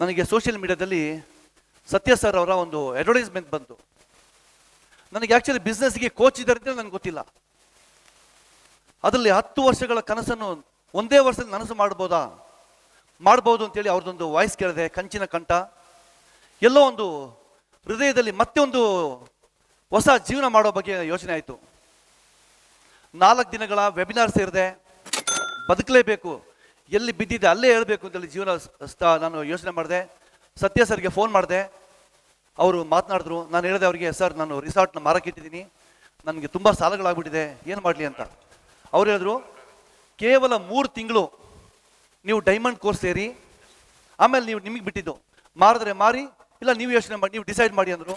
ನನಗೆ ಸೋಷಿಯಲ್ ಮೀಡಿಯಾದಲ್ಲಿ ಸತ್ಯ ಸರ್ ಅವರ ಒಂದು ಅಡ್ವರ್ಟೈಸ್ಮೆಂಟ್ ಬಂತು. ನನಗೆ ಆ್ಯಕ್ಚುಲಿ ಬಿಸ್ನೆಸ್ಗೆ ಕೋಚ್ ಇದ್ದಾರೆ ಅಂತ ನನಗೆ ಗೊತ್ತಿಲ್ಲ. ಅದರಲ್ಲಿ ಹತ್ತು ವರ್ಷಗಳ ಕನಸನ್ನು ಒಂದೇ ವರ್ಷದಲ್ಲಿ ನನಸು ಮಾಡ್ಬೋದಾ? ಮಾಡ್ಬೋದು ಅಂತೇಳಿ ಅವ್ರದ್ದೊಂದು ವಾಯ್ಸ್ ಕೇಳಿದೆ, ಕಂಚಿನ ಕಂಠ. ಎಲ್ಲೋ ಒಂದು ಹೃದಯದಲ್ಲಿ ಮತ್ತೆ ಒಂದು ಹೊಸ ಜೀವನ ಮಾಡೋ ಬಗ್ಗೆ ಯೋಚನೆ ಆಯಿತು. ನಾಲ್ಕು ದಿನಗಳ ವೆಬಿನಾರ್ ಸೇರಿದೆ. ಬದುಕಲೇಬೇಕು. ಎಲ್ಲಿ ಬಿದ್ದಿದೆ ಅಲ್ಲೇ ಹೇಳಬೇಕು ಅಂತೇಳಿ ಜೀವನ ಸ್ಥ- ನಾನು ಯೋಚನೆ ಮಾಡಿದೆ. ಸತ್ಯ ಸರ್ಗೆ ಫೋನ್ ಮಾಡಿದೆ. ಅವರು ಮಾತನಾಡಿದ್ರು. ನಾನು ಹೇಳಿದೆ ಅವರಿಗೆ, ಸರ್, ನಾನು ರಿಸಾರ್ಟ್ನ ಮಾರಕ್ಕಿಟ್ಟಿದ್ದೀನಿ ನನಗೆ ತುಂಬ ಸಾಲಗಳಾಗ್ಬಿಟ್ಟಿದೆ. ಏನು ಮಾಡಲಿ ಅಂತ? ಅವ್ರು ಹೇಳಿದ್ರು, ಕೇವಲ ಮೂರು ತಿಂಗಳು ನೀವು ಡೈಮಂಡ್ ಕೋರ್ಸ್ ಸೇರಿ, ಆಮೇಲೆ ನೀವು ನಿಮಗೆ ಬಿಟ್ಟಿದ್ದು. ಮಾರಿದ್ರೆ ಮಾರಿ, ಇಲ್ಲ ನೀವು ಯೋಚನೆ ಮಾಡಿ, ನೀವು ಡಿಸೈಡ್ ಮಾಡಿ ಅಂದರು.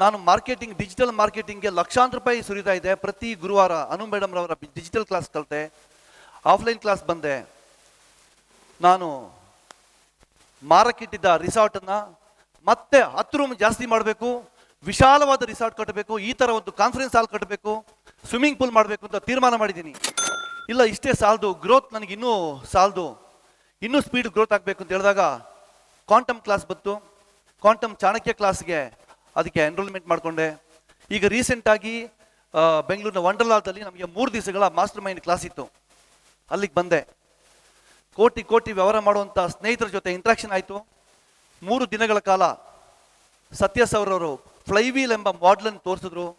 ನಾನು ಮಾರ್ಕೆಟಿಂಗ್ ಡಿಜಿಟಲ್ ಮಾರ್ಕೆಟಿಂಗ್ಗೆ ಲಕ್ಷಾಂತರ ರೂಪಾಯಿ ಸುರಿತಾ ಇದೆ ಪ್ರತಿ ಗುರುವಾರ ಅನು ಮೇಡಮ್ರವರ ಡಿಜಿಟಲ್ ಕ್ಲಾಸ್ ಕಲಿತೆ. ಆಫ್ಲೈನ್ ಕ್ಲಾಸ್ ಬಂದೆ. ನಾನು ಮಾರಕ್ಕಿಟ್ಟಿದ್ದ ರಿಸಾರ್ಟನ್ನು ಮತ್ತೆ ಹತ್ತು ರೂಮ್ ಜಾಸ್ತಿ ಮಾಡಬೇಕು, ವಿಶಾಲವಾದ ರಿಸಾರ್ಟ್ ಕಟ್ಟಬೇಕು, ಈ ಥರ ಒಂದು ಕಾನ್ಫರೆನ್ಸ್ ಹಾಲ್ ಕಟ್ಟಬೇಕು ಸ್ವಿಮ್ಮಿಂಗ್ ಪೂಲ್ ಮಾಡಬೇಕು ಅಂತ ತೀರ್ಮಾನ ಮಾಡಿದ್ದೀನಿ. ಇಲ್ಲ, ಇಷ್ಟೇ ಸಾಲದು ಗ್ರೋತ್ ನನಗೆ ಇನ್ನೂ ಸಾಲದು, ಇನ್ನೂ ಸ್ಪೀಡ್ ಗ್ರೋತ್ ಆಗಬೇಕು ಅಂತ ಹೇಳಿದಾಗ ಕ್ವಾಂಟಮ್ ಕ್ಲಾಸ್ ಬಂತು. ಕ್ವಾಂಟಮ್ ಚಾಣಕ್ಯ ಕ್ಲಾಸ್ಗೆ ಅದಕ್ಕೆ ಎನ್ರೋಲ್ಮೆಂಟ್ ಮಾಡಿಕೊಂಡೆ. ಈಗ ರೀಸೆಂಟಾಗಿ ಬೆಂಗಳೂರಿನ ವಂಡರ್ಲಾದಲ್ಲಿ ನಮಗೆ ಮೂರು ದಿವಸಗಳ ಮಾಸ್ಟರ್ ಮೈಂಡ್ ಕ್ಲಾಸ್ ಇತ್ತು. ಅಲ್ಲಿಗೆ ಬಂದೆ. ಕೋಟಿ ಕೋಟಿ ವ್ಯವಹಾರ ಮಾಡುವಂಥ ಸ್ನೇಹಿತರ ಜೊತೆ ಇಂಟ್ರಾಕ್ಷನ್ ಆಯಿತು. ಮೂರು ದಿನಗಳ ಕಾಲ ಸತ್ಯ ಸೌರವರು ಫ್ಲೈವೀಲ್ ಎಂಬ ಮಾಡೆಲನ್ನು ತೋರಿಸಿದ್ರು.